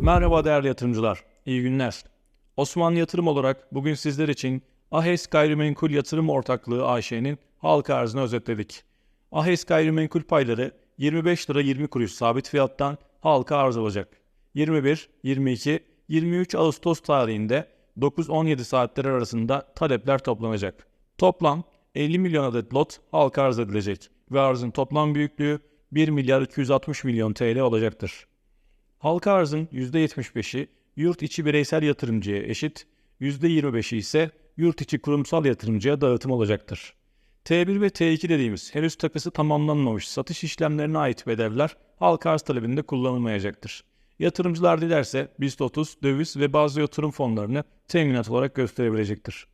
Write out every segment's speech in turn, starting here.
Merhaba değerli yatırımcılar, iyi günler. Osmanlı Yatırım olarak bugün sizler için AHES Gayrimenkul Yatırım Ortaklığı AŞ'nin halka arzını özetledik. AHES Gayrimenkul payları 25 lira 20 kuruş sabit fiyattan halka arz olacak. 21, 22, 23 Ağustos tarihinde 9-17 saatler arasında talepler toplanacak. Toplam 50 milyon adet lot halka arz edilecek ve arzın toplam büyüklüğü 1 milyar 260 milyon TL olacaktır. Halka arzın %75'i yurt içi bireysel yatırımcıya eşit, %25'i ise yurt içi kurumsal yatırımcıya dağıtım olacaktır. T1 ve T2 dediğimiz henüz takısı tamamlanmamış satış işlemlerine ait bedeller halka arz talebinde kullanılmayacaktır. Yatırımcılar dilerse BIST 30, döviz ve bazı yatırım fonlarını teminat olarak gösterebilecektir.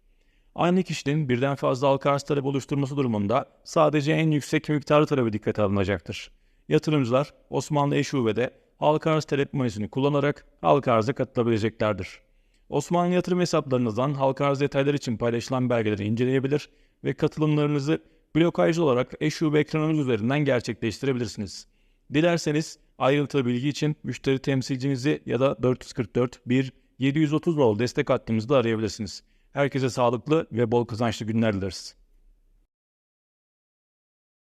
Aynı kişinin birden fazla halka arz talebi oluşturması durumunda sadece en yüksek miktarı talebi dikkate alınacaktır. Yatırımcılar Osmanlı Eşuve'de halka arz talep kullanarak halka arza katılabileceklerdir. Osmanlı yatırım hesaplarınızdan halka arz detayları için paylaşılan belgeleri inceleyebilir ve katılımlarınızı blokajlı olarak Eşube ekranınız üzerinden gerçekleştirebilirsiniz. Dilerseniz ayrıntılı bilgi için müşteri temsilcinizi ya da 444 1 730 rol destek hattımızda arayabilirsiniz. Herkese sağlıklı ve bol kazançlı günler dileriz.